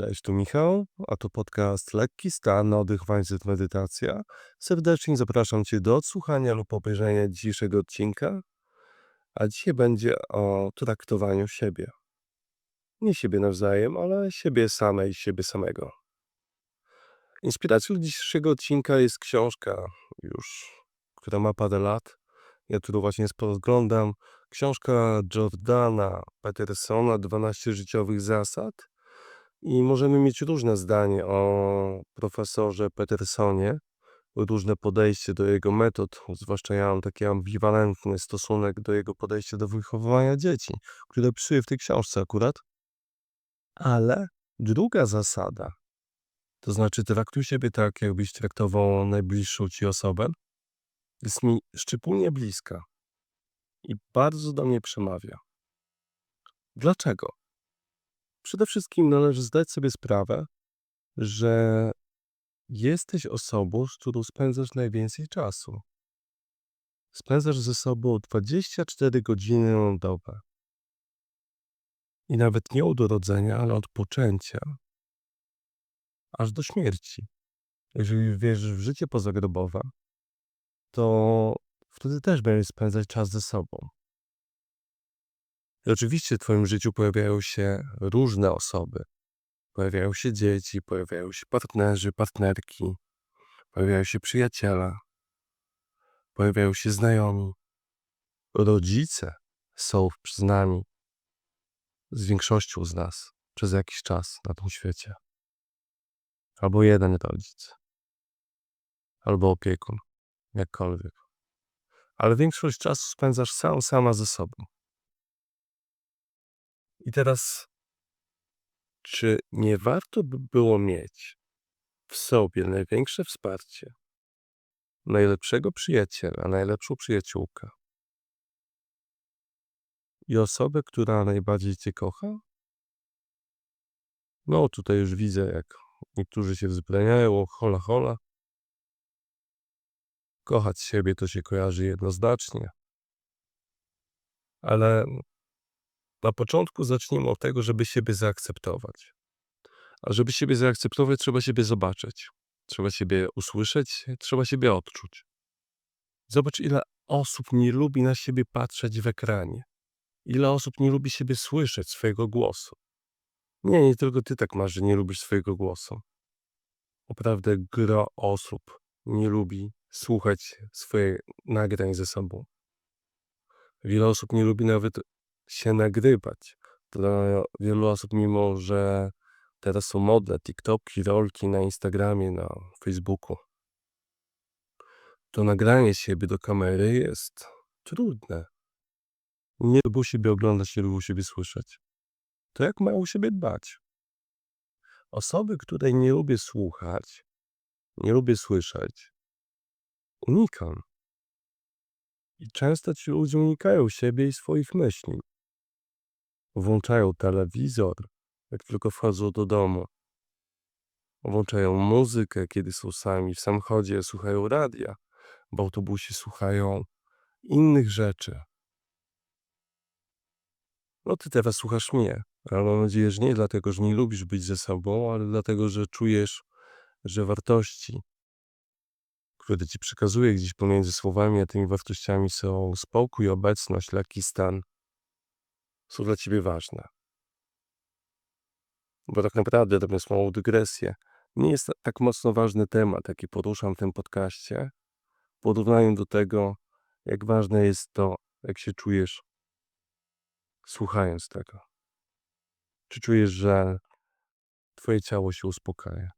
Cześć, tu Michał, a to podcast Lekki Stan, Oddech, Mindset, Medytacja. Serdecznie zapraszam Cię do odsłuchania lub obejrzenia dzisiejszego odcinka, a dzisiaj będzie o traktowaniu siebie. Nie siebie nawzajem, ale siebie samej, siebie samego. Inspiracją dzisiejszego odcinka jest książka już, która ma parę lat. Ja tu właśnie spoglądam. Książka Jordana Petersona 12 życiowych zasad. I możemy mieć różne zdanie o profesorze Petersonie, różne podejście do jego metod, zwłaszcza ja mam taki ambiwalentny stosunek do jego podejścia do wychowywania dzieci, które przyjęły w tej książce akurat. Ale druga zasada, to znaczy traktuj siebie tak, jakbyś traktował najbliższą ci osobę, jest mi szczególnie bliska i bardzo do mnie przemawia. Dlaczego? Przede wszystkim należy zdać sobie sprawę, że jesteś osobą, z którą spędzasz najwięcej czasu. Spędzasz ze sobą 24 godziny na dobę. I nawet nie od urodzenia, ale od poczęcia, aż do śmierci. Jeżeli wierzysz w życie pozagrobowe, to wtedy też będziesz spędzać czas ze sobą. I oczywiście w Twoim życiu pojawiają się różne osoby. Pojawiają się dzieci, pojawiają się partnerzy, partnerki, pojawiają się przyjaciele, pojawiają się znajomi. Rodzice są z nami, z większością z nas, przez jakiś czas na tym świecie. Albo jeden rodzic, albo opiekun, jakkolwiek. Ale większość czasu spędzasz sam, sama ze sobą. I teraz, czy nie warto by było mieć w sobie największe wsparcie, najlepszego przyjaciela, najlepszą przyjaciółkę i osobę, która najbardziej cię kocha? No, tutaj już widzę, jak niektórzy się wzbraniają, hola hola. Kochać siebie to się kojarzy jednoznacznie. Ale na początku zacznijmy od tego, żeby siebie zaakceptować. A żeby siebie zaakceptować, trzeba siebie zobaczyć. Trzeba siebie usłyszeć, trzeba siebie odczuć. Zobacz, ile osób nie lubi na siebie patrzeć w ekranie. Ile osób nie lubi siebie słyszeć, swojego głosu. Nie, nie tylko ty tak masz, że nie lubisz swojego głosu. Naprawdę gro osób nie lubi słuchać swoich nagrań ze sobą. Wiele osób nie lubi nawet się nagrywać. Dla wielu osób, mimo że teraz są modne TikToki, rolki na Instagramie, na Facebooku, to nagranie siebie do kamery jest trudne. Nie lubią siebie oglądać, nie lubią siebie słyszeć. To jak mają siebie dbać? Osoby, której nie lubię słuchać, nie lubię słyszeć, unikam. I często ci ludzie unikają siebie i swoich myśli. Włączają telewizor, jak tylko wchodzą do domu. Włączają muzykę, kiedy są sami w samochodzie, słuchają radia, w autobusie słuchają innych rzeczy. No ty teraz słuchasz mnie, ale mam nadzieję, że nie dlatego, że nie lubisz być ze sobą, ale dlatego, że czujesz, że wartości, które ci przekazuję gdzieś pomiędzy słowami, a tymi wartościami są spokój, obecność, lekki stan, są dla ciebie ważne. Bo tak naprawdę, robiąc małą dygresję, nie jest tak mocno ważny temat, jaki poruszam w tym podcaście, w porównaniu do tego, jak ważne jest to, jak się czujesz słuchając tego. Czy czujesz, że twoje ciało się uspokaja,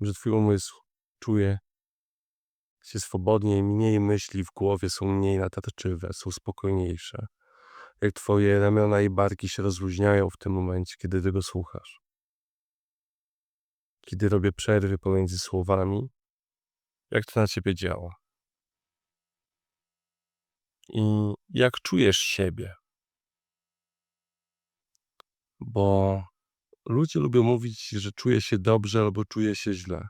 że twój umysł czuje się swobodniej, mniej myśli w głowie są mniej natarczywe, są spokojniejsze jak twoje ramiona i barki się rozluźniają w tym momencie, kiedy tego słuchasz. Kiedy robię przerwy pomiędzy słowami, jak to na ciebie działa. I jak czujesz siebie. Bo ludzie lubią mówić, że czuje się dobrze albo czuje się źle.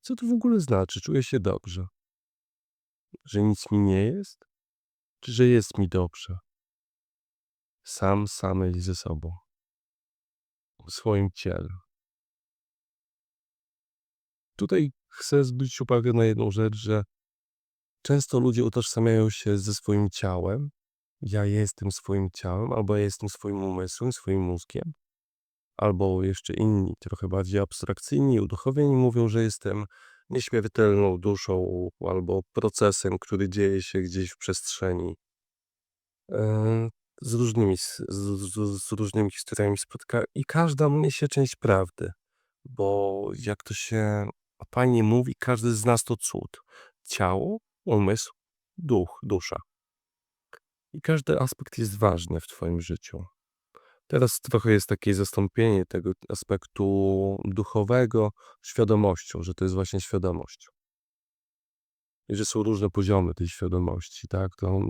Co to w ogóle znaczy? Czuję się dobrze. Że nic mi nie jest? Że jest mi dobrze. Sam samej ze sobą. swoim ciele. Tutaj chcę zwrócić uwagę na jedną rzecz, że często ludzie utożsamiają się ze swoim ciałem. Ja jestem swoim ciałem, albo ja jestem swoim umysłem, swoim mózgiem. Albo jeszcze inni, trochę bardziej abstrakcyjni, uduchowieni mówią, że jestem nieśmiertelną duszą albo procesem, który dzieje się gdzieś w przestrzeni. E, z różnymi, z, z, z różnymi historiami spotka i każda niesie część prawdy, bo jak to się fajnie mówi, każdy z nas to cud. Ciało, umysł, duch, dusza. I każdy aspekt jest ważny w Twoim życiu. Teraz trochę jest takie zastąpienie tego aspektu duchowego świadomością, że to jest właśnie świadomość. I że są różne poziomy tej świadomości, tak? To,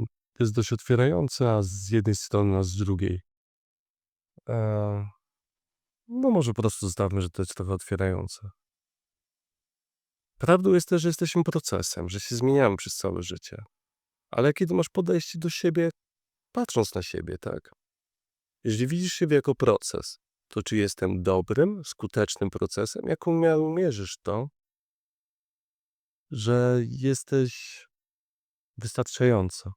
jest dość otwierające, a z jednej strony, a z drugiej. E, no może po prostu zostawmy, że to jest trochę otwierające. Prawdą jest też, że jesteśmy procesem, że się zmieniamy przez całe życie. Ale kiedy masz podejście do siebie, patrząc na siebie, tak? Jeśli widzisz siebie jako proces, to czy jestem dobrym, skutecznym procesem? Jaką miarą mierzysz to, że jesteś wystarczająco,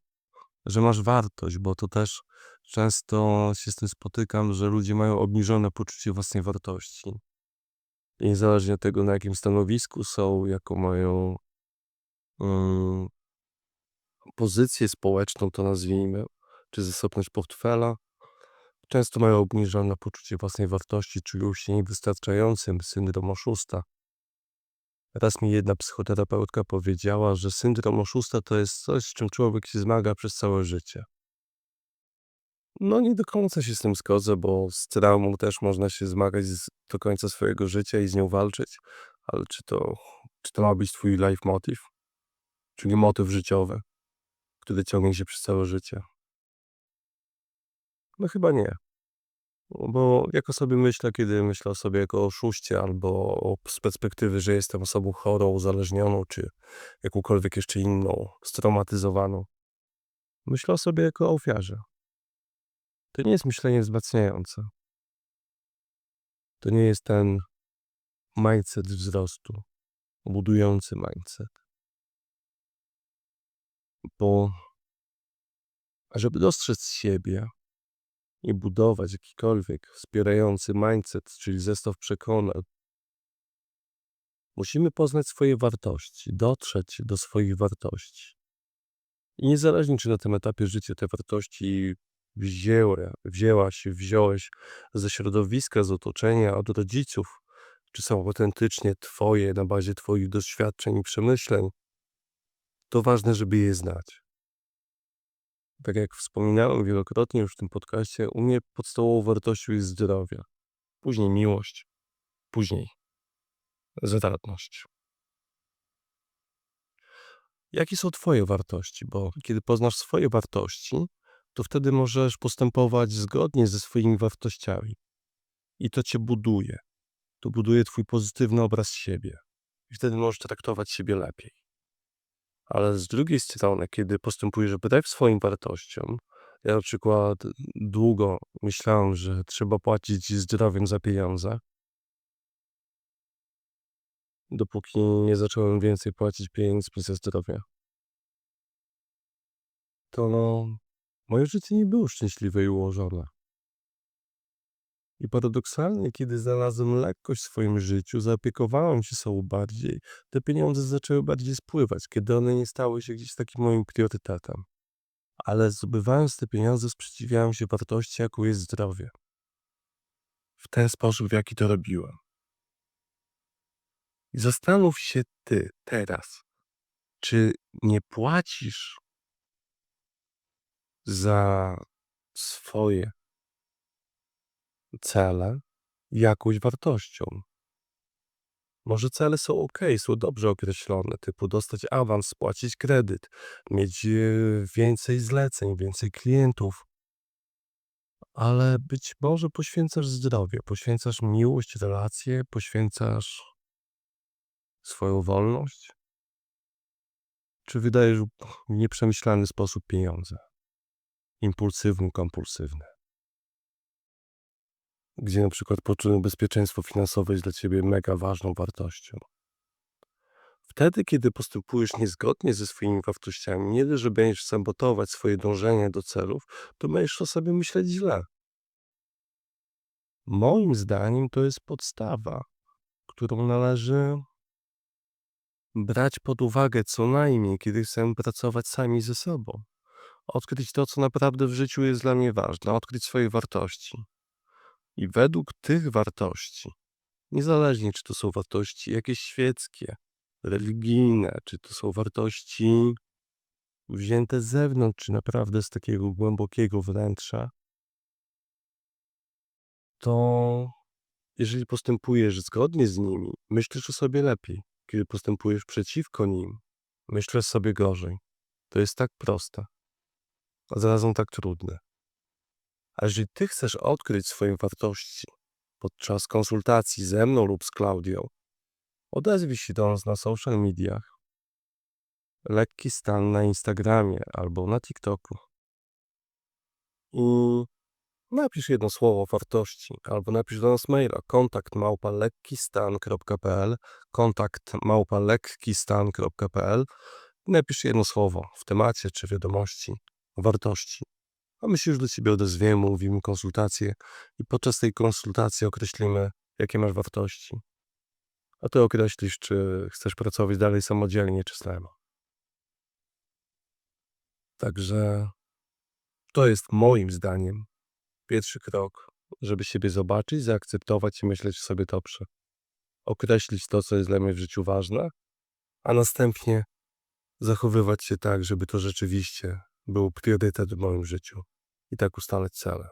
że masz wartość, bo to też często się z tym spotykam, że ludzie mają obniżone poczucie własnej wartości. Niezależnie od tego, na jakim stanowisku są, jaką mają um, pozycję społeczną, to nazwijmy, czy zasobność portfela, często mają obniżone poczucie własnej wartości, czują się niewystarczającym, syndrom oszusta. Raz mi jedna psychoterapeutka powiedziała, że syndrom oszusta to jest coś, z czym człowiek się zmaga przez całe życie. No nie do końca się z tym zgodzę, bo z traumą też można się zmagać z, do końca swojego życia i z nią walczyć, ale czy to, czy to ma być twój life motive? Czyli motyw życiowy, który ciągnie się przez całe życie? No chyba nie. Bo jako sobie myślę, kiedy myślę o sobie jako oszuście albo z perspektywy, że jestem osobą chorą, uzależnioną, czy jakąkolwiek jeszcze inną, straumatyzowaną, myślę o sobie jako ofiarze. To nie jest myślenie wzmacniające. To nie jest ten mindset wzrostu, budujący mindset. Bo żeby dostrzec siebie i budować jakikolwiek wspierający mindset, czyli zestaw przekonań, musimy poznać swoje wartości, dotrzeć do swoich wartości. I niezależnie, czy na tym etapie życia te wartości wzięła, wzięła się, wziąłeś ze środowiska, z otoczenia, od rodziców, czy są autentycznie Twoje na bazie Twoich doświadczeń i przemyśleń, to ważne, żeby je znać. Tak jak wspominałem wielokrotnie już w tym podcaście, u mnie podstawową wartością jest zdrowie, później miłość, później zaradność. Jakie są Twoje wartości? Bo kiedy poznasz swoje wartości, to wtedy możesz postępować zgodnie ze swoimi wartościami. I to cię buduje. To buduje twój pozytywny obraz siebie. I wtedy możesz traktować siebie lepiej. Ale z drugiej strony, kiedy postępujesz wbrew swoim wartościom, ja na przykład długo myślałem, że trzeba płacić zdrowiem za pieniądze, dopóki nie zacząłem więcej płacić pieniędzmi za zdrowie. To no, Moje życie nie było szczęśliwe i ułożone. I paradoksalnie, kiedy znalazłem lekkość w swoim życiu, zaopiekowałem się sobą bardziej, te pieniądze zaczęły bardziej spływać, kiedy one nie stały się gdzieś takim moim priorytetem. Ale zdobywając te pieniądze, sprzeciwiałem się wartości, jaką jest zdrowie. W ten sposób, w jaki to robiłem. I zastanów się ty teraz, czy nie płacisz za swoje cele jakąś wartością. Może cele są ok, są dobrze określone, typu dostać awans, spłacić kredyt, mieć e, więcej zleceń, więcej klientów. Ale być może poświęcasz zdrowie, poświęcasz miłość, relacje, poświęcasz swoją wolność? Czy wydajesz w nieprzemyślany sposób pieniądze? impulsywny, kompulsywny. Gdzie na przykład poczucie bezpieczeństwo finansowe jest dla ciebie mega ważną wartością. Wtedy, kiedy postępujesz niezgodnie ze swoimi wartościami, nie dość, że będziesz sabotować swoje dążenie do celów, to będziesz o sobie myśleć źle. Moim zdaniem to jest podstawa, którą należy brać pod uwagę co najmniej, kiedy chcemy pracować sami ze sobą. Odkryć to, co naprawdę w życiu jest dla mnie ważne, odkryć swoje wartości. I według tych wartości, niezależnie czy to są wartości jakieś świeckie, religijne, czy to są wartości wzięte z zewnątrz, czy naprawdę z takiego głębokiego wnętrza, to jeżeli postępujesz zgodnie z nimi, myślisz o sobie lepiej. Kiedy postępujesz przeciwko nim, myślisz sobie gorzej. To jest tak proste, a zarazem tak trudne. A jeżeli ty chcesz odkryć swoje wartości podczas konsultacji ze mną lub z Klaudią, odezwij się do nas na social mediach. Lekki stan na Instagramie albo na TikToku. I napisz jedno słowo wartości, albo napisz do nas maila kontakt małpa lekkistan.pl kontakt małpa lekkistan.pl Napisz jedno słowo w temacie czy wiadomości wartości. A my się już do Ciebie odezwiemy, mówimy konsultację i podczas tej konsultacji określimy, jakie masz wartości. A Ty określisz, czy chcesz pracować dalej samodzielnie, czy samo. Także to jest moim zdaniem pierwszy krok, żeby siebie zobaczyć, zaakceptować i myśleć sobie dobrze. Określić to, co jest dla mnie w życiu ważne, a następnie zachowywać się tak, żeby to rzeczywiście był priorytet w moim życiu i tak ustalać cele.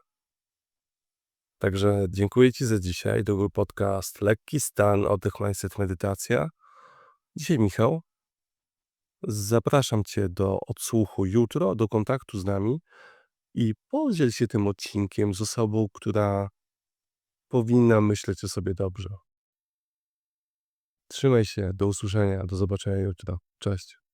Także dziękuję Ci za dzisiaj. To był podcast Lekki Stan, Oddech, Mindset, Medytacja. Dzisiaj Michał. Zapraszam Cię do odsłuchu jutro, do kontaktu z nami i podziel się tym odcinkiem z osobą, która powinna myśleć o sobie dobrze. Trzymaj się, do usłyszenia, do zobaczenia jutro. Cześć.